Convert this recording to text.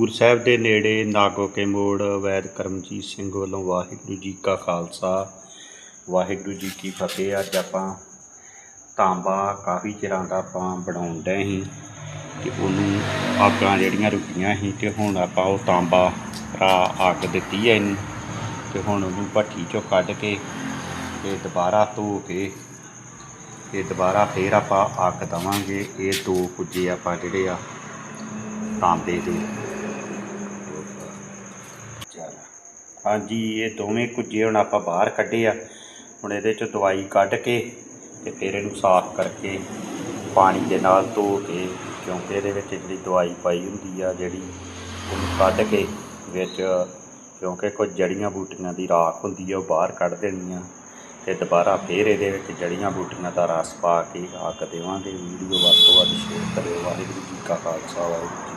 ਹਜ਼ੂਰ ਸਾਹਿਬ ਦੇ ਨੇੜੇ ਨਾਗੋ ਕੇ ਮੋੜ, ਵੈਦ ਕਰਮਜੀਤ ਸਿੰਘ ਵੱਲੋਂ ਵਾਹਿਗੁਰੂ ਜੀ ਕਾ ਖਾਲਸਾ। ਵਾਹਿਗੁਰੂ ਜੀ ਕੀ ਫਤਿਹ। ਅੱਜ ਆਪਾਂ ਤਾਂਬਾ ਕਾਫੀ ਚਿਰਾਂ ਦਾ ਆਪਾਂ ਬਣਾਉਣ ਡਏ ਸੀ ਤੇ ਉਹਨੂੰ ਆਗਾਂ ਜਿਹੜੀਆਂ ਰੁਕੀਆਂ ਸੀ ਤੇ ਹੁਣ ਆਪਾਂ ਉਹ ਤਾਂਬਾ ਰਾ ਅੱਗ ਦਿੱਤੀ ਹੈ ਇਹਨੂੰ ਤੇ ਹੁਣ ਉਹਨੂੰ ਭੱਠੀ ਚੋਂ ਕੱਢ ਕੇ ਤੇ ਦੁਬਾਰਾ ਧੋ ਕੇ ਤੇ ਦੁਬਾਰਾ ਫੇਰ ਆਪਾਂ ਅੱਗ ਦਵਾਂਗੇ। ਇਹ ਦੋ ਕੁੱਜੇ ਆਪਾਂ ਜਿਹੜੇ ਆ ਤਾਂਬੇ ਦੇ। ਹਾਂਜੀ, ਇਹ ਦੋਵੇਂ ਕੁੱਜੇ ਹੁਣ ਆਪਾਂ ਬਾਹਰ ਕੱਢੇ ਆ। ਹੁਣ ਇਹਦੇ ਚ ਦਵਾਈ ਕੱਢ ਕੇ ਤੇ ਫਿਰ ਇਹਨੂੰ ਸਾਫ਼ ਕਰਕੇ ਪਾਣੀ ਦੇ ਨਾਲ ਧੋ ਕੇ, ਕਿਉਂਕਿ ਇਹਦੇ ਵਿੱਚ ਜਿਹੜੀ ਦਵਾਈ ਪਾਈ ਹੁੰਦੀ ਆ, ਜਿਹੜੀ ਉਹਨੂੰ ਕੱਢ ਕੇ ਵਿੱਚ, ਕਿਉਂਕਿ ਕੁਝ ਜੜੀਆਂ ਬੂਟੀਆਂ ਦੀ ਰਾਖ ਹੁੰਦੀ ਆ, ਉਹ ਬਾਹਰ ਕੱਢ ਦੇਣੀ ਆ ਤੇ ਦੁਬਾਰਾ ਫੇਰ ਇਹਦੇ ਵਿੱਚ ਜੜੀਆਂ ਬੂਟੀਆਂ ਦਾ ਰਸ ਪਾ ਕੇ ਅੱਗ ਦੇਵਾਂਗੇ। ਵੀਡੀਓ ਵੱਧ ਤੋਂ ਵੱਧ ਸ਼ੇਅਰ ਕਰਿਓ। ਵਾਹਿਗੁਰੂ ਜੀ ਕਾ ਖਾਲਸਾ, ਵਾਹਿਗੁਰੂ